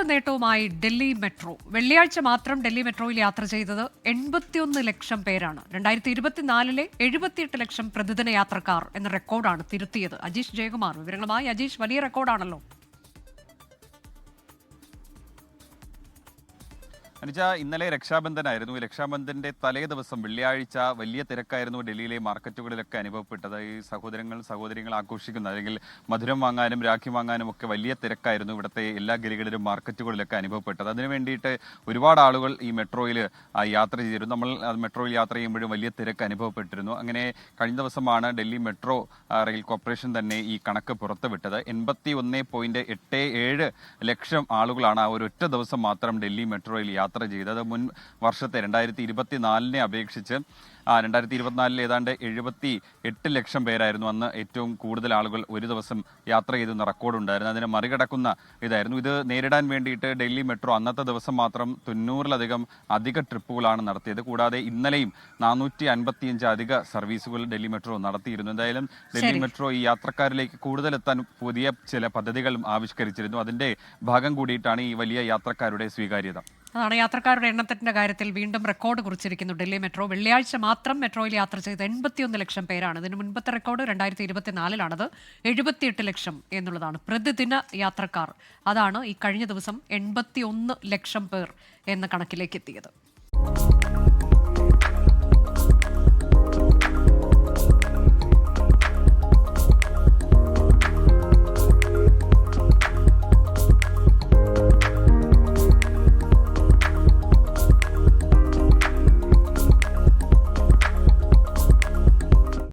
Record നേട്ടവുമായി Delhi metro. വെള്ളിയാഴ്ച മാത്രം ഡൽഹി മെട്രോയിൽ യാത്ര ചെയ്തത് എൺപത്തിയൊന്ന് ലക്ഷം പേരാണ്. രണ്ടായിരത്തി ഇരുപത്തിനാലിലെ എഴുപത്തിയെട്ട് ലക്ഷം പ്രതിദിന യാത്രക്കാർ എന്ന റെക്കോർഡാണ് തിരുത്തിയത്. അജീഷ് ജയകുമാർ. വിവരങ്ങളുമായി അജീഷ് വലിയ റെക്കോർഡാണല്ലോ അനുജ ഇന്നലെ രക്ഷാബന്ധനായിരുന്നു. രക്ഷാബന്ധന്റെ തലേ ദിവസം വെള്ളിയാഴ്ച വലിയ തിരക്കായിരുന്നു ഡൽഹിയിലെ മാർക്കറ്റുകളിലൊക്കെ അനുഭവപ്പെട്ടത്. ഈ സഹോദരങ്ങൾ സഹോദരികൾ ആഘോഷിക്കുന്ന അല്ലെങ്കിൽ മധുരം വാങ്ങാനും രാഖി വാങ്ങാനും ഒക്കെ വലിയ തിരക്കായിരുന്നു ഇവിടുത്തെ എല്ലാ ഗലികളിലും മാർക്കറ്റുകളിലൊക്കെ അനുഭവപ്പെട്ടത്. അതിനു വേണ്ടിയിട്ട് ഒരുപാട് ആളുകൾ ഈ മെട്രോയിൽ യാത്ര ചെയ്തിരുന്നു. നമ്മൾ മെട്രോയിൽ യാത്ര ചെയ്യുമ്പോഴും വലിയ തിരക്ക് അനുഭവപ്പെട്ടിരുന്നു. അങ്ങനെ കഴിഞ്ഞ ദിവസമാണ് ഡൽഹി മെട്രോ റെയിൽ കോർപ്പറേഷൻ തന്നെ ഈ കണക്ക് പുറത്തുവിട്ടത്. എൺപത്തി ഒന്ന് പോയിന്റ് എട്ട് ഏഴ് ലക്ഷം ആളുകളാണ് ആ ഒരു ഒറ്റ ദിവസം മാത്രം ഡൽഹി മെട്രോയിൽ യാത്ര ചെയ്തത് മുൻ വർഷത്തെ രണ്ടായിരത്തി ഇരുപത്തി നാലിനെ അപേക്ഷിച്ച് രണ്ടായിരത്തി ഇരുപത്തിനാലിൽ ഏതാണ്ട് എഴുപത്തി എട്ട് ലക്ഷം പേരായിരുന്നു അന്ന് ഏറ്റവും കൂടുതൽ ആളുകൾ ഒരു ദിവസം യാത്ര ചെയ്തെന്ന റെക്കോർഡ് ഉണ്ടായിരുന്നു. അതിനെ മറികടക്കുന്ന ഇതായിരുന്നു. ഇത് നേരിടാൻ വേണ്ടിയിട്ട് ഡൽഹി മെട്രോ അന്നത്തെ ദിവസം മാത്രം തൊണ്ണൂറിലധികം അധിക ട്രിപ്പുകളാണ് നടത്തിയത്. കൂടാതെ ഇന്നലെയും നാനൂറ്റി അൻപത്തിയഞ്ച് അധിക സർവീസുകൾ ഡൽഹി മെട്രോ നടത്തിയിരുന്നു. എന്തായാലും ഡൽഹി മെട്രോ ഈ യാത്രക്കാരിലേക്ക് കൂടുതൽ എത്താൻ പുതിയ ചില പദ്ധതികളും ആവിഷ്കരിച്ചിരുന്നു. അതിന്റെ ഭാഗം കൂടിയിട്ടാണ് ഈ വലിയ യാത്രക്കാരുടെ സ്വീകാര്യത. അതാണ് യാത്രക്കാരുടെ എണ്ണത്തിന്റെ കാര്യത്തിൽ വീണ്ടും റെക്കോർഡ് കുറിച്ചിരിക്കുന്നു. ഡൽഹി മെട്രോ. വെള്ളിയാഴ്ച മാത്രം മെട്രോയിൽ യാത്ര ചെയ്ത എൺപത്തിയൊന്ന് ലക്ഷം പേരാണ്. ഇതിന് മുൻപത്തെ റെക്കോർഡ് രണ്ടായിരത്തി ഇരുപത്തിനാലിലാണത് എഴുപത്തിയെട്ട് ലക്ഷം എന്നുള്ളതാണ് പ്രതിദിന യാത്രക്കാർ. അതാണ് ഈ കഴിഞ്ഞ ദിവസം എൺപത്തിയൊന്ന് ലക്ഷം പേർ എന്ന കണക്കിലേക്ക് എത്തിയത്.